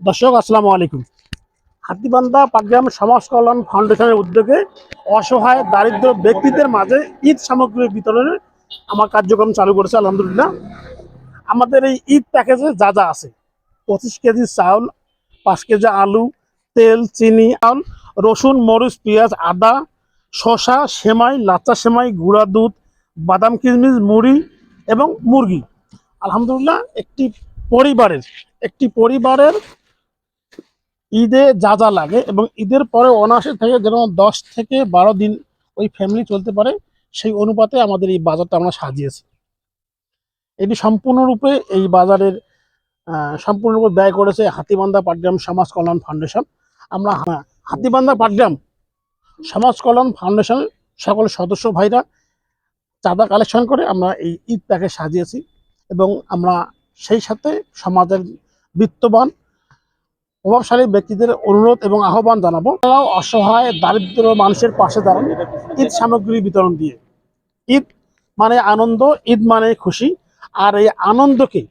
দর্শক, আসসালামু আলাইকুম। হাতিবান্ধা পাটগ্রাম সমাজ কল্যাণ ফাউন্ডেশনের উদ্যোগে অসহায়, দারিদ্র ব্যক্তিদের মাঝে ঈদ সামগ্রী বিতরণের আমার কার্যক্রম চালু করেছে, আলহামদুলিল্লাহ। আমাদের এই ঈদ প্যাকেজে যা যা আছে, পঁচিশ কেজি চাউল, পাঁচ কেজি আলু, তেল, চিনি আল রসুন, মরিচ, পেঁয়াজ, আদা, শসা, সেমাই, লাচ্চা সেমাই, গুঁড়া দুধ, বাদাম কিশমিশ, মুড়ি এবং মুরগি। আলহামদুলিল্লাহ, একটি পরিবারের একটি পরিবারের ঈদে যা যা লাগে এবং ঈদের পরে অনাসে থেকে যেন দশ থেকে বারো দিন ওই ফ্যামিলি চলতে পারে, সেই অনুপাতে আমাদের এই বাজারটা আমরা সাজিয়েছি। এটি সম্পূর্ণরূপে এই বাজারের সম্পূর্ণরূপে ব্যয় করেছে হাতিবান্ধা পাটগ্রাম সমাজ কল্যাণ ফাউন্ডেশন। আমরা হাতিবান্ধা পাটগ্রাম সমাজ কল্যাণ ফাউন্ডেশনের সকল সদস্য ভাইরা চাঁদা কালেকশন করে আমরা এই ঈদটাকে সাজিয়েছি এবং আমরা সেই সাথে সমাজের বিত্তবান প্রভাবশালী ব্যক্তিদের অনুরোধ এবং আহ্বান জানাব। তারাও অসহায় দারিদ্র মানুষের পাশে দাঁড়ান। ঈদ সামগ্রী বিতরণ দিয়ে। ঈদ মানে আনন্দ, ঈদ মানে খুশি। আর এই আনন্দকে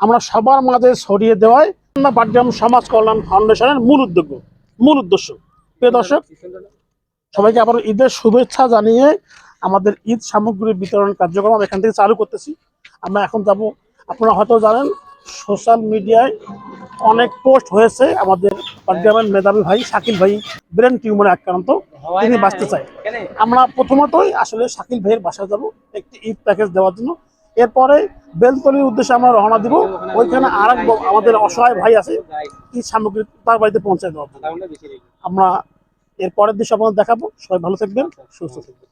আমরা সবার মাঝে ছড়িয়ে দেওয়ায় সমাজ কল্যাণ ফাউন্ডেশনের মূল উদ্যোগ, মূল উদ্দেশ্য। প্রিয় দর্শক, সবাইকে আবার ঈদের শুভেচ্ছা জানিয়ে আমাদের ঈদ সামগ্রী বিতরণ কার্যক্রম এখান থেকে চালু করতেছি। আমরা এখন যাব, আপনারা হয়তো জানেন, সোশ্যাল মিডিয়ায় অনেক পোস্ট হয়েছে আমাদের পাটগ্রামের মেধাবী ভাই শাকিল ভাই, ব্রেন টিউমারে আক্রান্ত, তিনি বাঁচতে চাই আমরা প্রথমতই আসলে শাকিল ভাইয়ের বাসায় যাব, একটি ঈদ প্যাকেজ দেওয়ার জন্য। এরপরে বেলতলির উদ্দেশ্যে আমরা রওনা দিব। ওইখানে আর আমাদের অসহায় ভাই আছে ঈদ সামগ্রী তার বাড়িতে পৌঁছে দেওয়ার জন্য। আমরা এর পরের দৃশ্য আপনাদের দেখাবো। সবাই ভালো থাকবেন, সুস্থ থাকবেন।